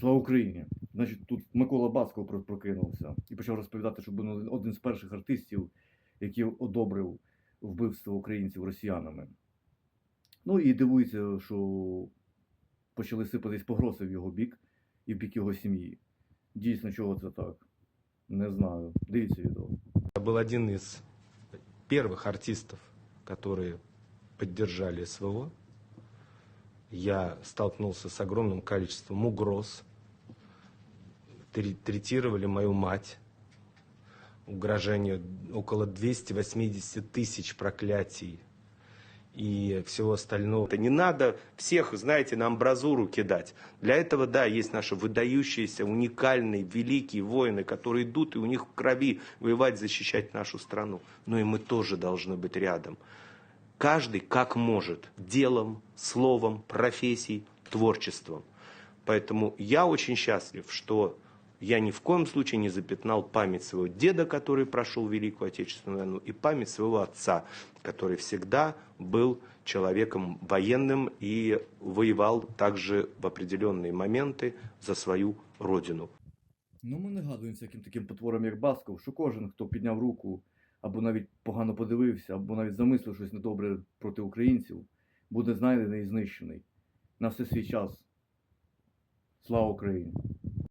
Слава Україні! Значить, тут Микола Басков про- прокинувся і почав розповідати, що був один з перших артистів, який одобрив вбивство українців росіянами. Ну і дивується, що почали сипатись погрози в його бік і в бік його сім'ї. Дійсно, чого це так? Не знаю. Дивіться відео. Я был один из первых артистов, которые поддержали СВО. Я столкнулся с огромным количеством угроз. Тре- Третировали мою мать. Угрожение около 280 тысяч проклятий и всего остального. Это не надо всех, знаете, на амбразуру кидать. Для этого, да, есть наши выдающиеся, уникальные, великие воины, которые идут, и у них в крови воевать, защищать нашу страну. Но и мы тоже должны быть рядом. Каждый как может, делом, словом, профессией, творчеством. Поэтому я очень счастлив, что я ни в коем случае не запятнал память своего деда, который прошел Великую Отечественную войну, и память своего отца, который всегда был человеком военным и воевал также в определенные моменты за свою родину. Ну, ми нагадуємо всяким таким потворам, як Басков, що кожен, хто підняв руку, або навіть погано подивився, або навіть замислив щось недобре проти українців, буде знайдений і знищений. На все свій час. Слава Україні!